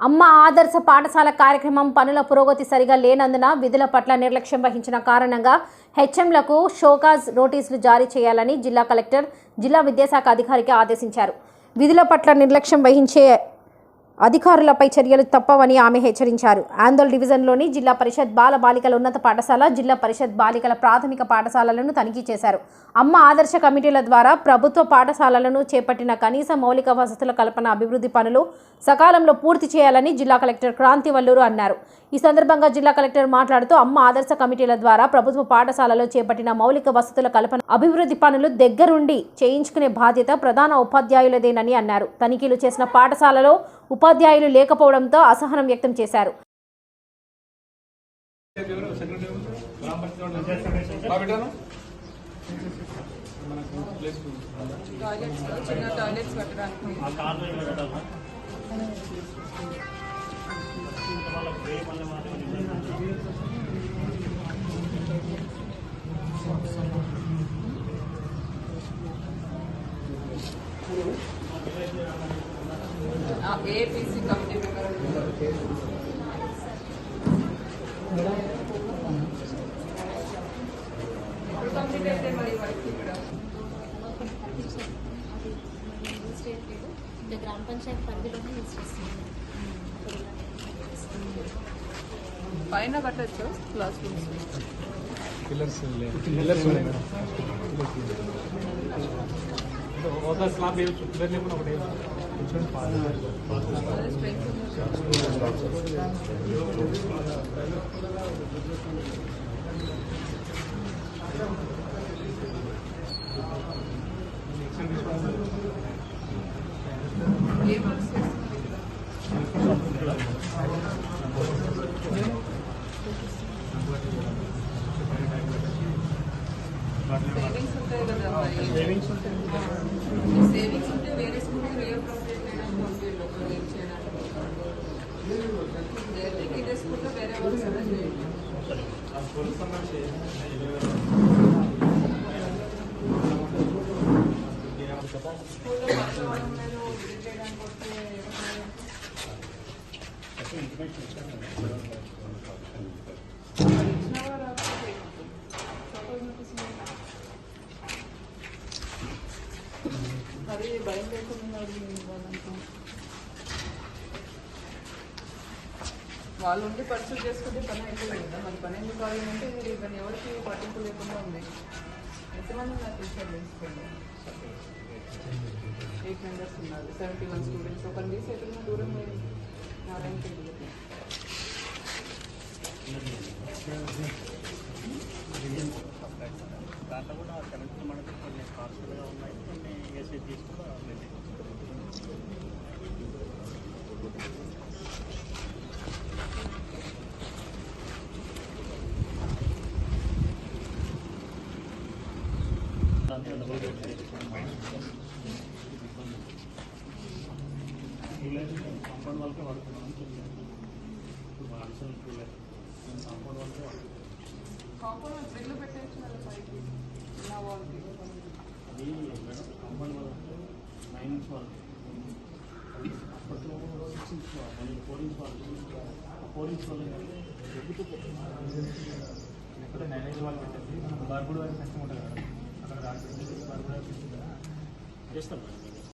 అమ్మ ఆదర్శ పాఠశాల కార్యక్రమం పనుల పురోగతి సరిగా లేనందున విధుల పట్ల నిర్లక్ష్యం వహించిన కారణంగా హెచ్ఎంలకు షోకాజ్ నోటీసులు జారీ చేయాలని జిల్లా కలెక్టర్ జిల్లా విద్యాశాఖ అధికారికి ఆదేశించారు. విధుల పట్ల నిర్లక్ష్యం వహించే అధికారులపై చర్యలు తప్పవని ఆమె హెచ్చరించారు. ఆందోళ్ డివిజన్లోని జిల్లా పరిషత్ బాల బాలికల ఉన్నత పాఠశాల జిల్లా పరిషత్ బాలికల ప్రాథమిక పాఠశాలలను తనిఖీ చేశారు. అమ్మ ఆదర్శ కమిటీల ద్వారా ప్రభుత్వ పాఠశాలలను చేపట్టిన కనీస మౌలిక వసతుల కల్పన అభివృద్ధి పనులు సకాలంలో పూర్తి చేయాలని జిల్లా కలెక్టర్ క్రాంతి వల్లూరు అన్నారు. ఈ సందర్భంగా జిల్లా కలెక్టర్ మాట్లాడుతూ అమ్మ ఆదర్శ కమిటీల ద్వారా ప్రభుత్వ పాఠశాలలో చేపట్టిన మౌలిక వసతుల కల్పన అభివృద్ధి పనులు దగ్గరుండి చేయించుకునే బాధ్యత ప్రధాన ఉపాధ్యాయులదేనని అన్నారు. తనిఖీలు చేసిన పాఠశాలలో ఉపాధ్యాయులు లేకపోవడంతో అసహనం వ్యక్తం చేశారు. టాయిలెట్స్లో చిన్న టాయిలెట్స్ కట్టడానికి ఏపీసీ కమిటీ మెంబర్ ఎప్పుడు కంప్లీట్ అయితే మరి వర్క్ ఇక్కడ గ్రామ పంచాయతీ పరిధిలోనే యూజ్ చేస్తుంది పైన కట్టచ్చు క్లాస్ రూమ్స్ పిల్లర్స్ పిల్లర్స్ ఒక స్లాబ్ వేయచ్చు పిల్లర్ లేకుండా ఒకటి ఇక్కడ? సేవింగ్స్ ఉంటాయి కదా మరి సేవింగ్స్ ఉంటాయి సేవింగ్స్ ఉంటే వేరే స్కూల్ రీఅప్రోప్రియేట్ చేయడానికి మరి ఇచ్చినా కూడా రాకపోతే ఫోటోస్ నోటీస్ ఇవ్వండి. మరి భయం లేకుండా వాళ్ళు ఉండి పర్సూ చేసుకుంటే పని అయిపోయింది కదా. మరి పని ఎందుకు కావాలంటే ఇవన్నీ ఎవరికి పట్టింపు లేకుండా ఉంది. ఎంతమంది నాకు టీచర్ తెలుసుకోండి. ఎయిట్ మెంబర్స్ ఉన్నారు. సెవెంటీ వన్ స్టూడెంట్స్ ఒక తీసి ఎక్కడ దూరం పోయింది నారాయణ పేరు దాంట్లో కూడా కరెంట్ మనకు కొన్ని కాస్ట్గా ఉన్నాయి. కొన్ని ఏసీజీస్ కూడా కాంపౌండ్ వాళ్ళకే వాడుతున్నాం ఇప్పుడు అడిషనల్ కూలర్ కాంపౌండ్ వాళ్ళకే వాడుతున్నాం కాంపౌండ్ బిల్లు పెట్టేస్తున్నారు అది మేడం కాంపౌండ్ నైన్ ఇంచ్ వాళ్ళకి అప్పట్లో సిక్స్ ఇంచ్ వాళ్ళు ఫోర్ ఇంచ్ వాళ్ళు. ఫోర్ ఇంచ్ వాళ్ళు అంటే మేనేజ్ వాళ్ళు పెట్టండి. బార్బుడ్ వారికి కష్టం ఉంటుంది చేస్తాం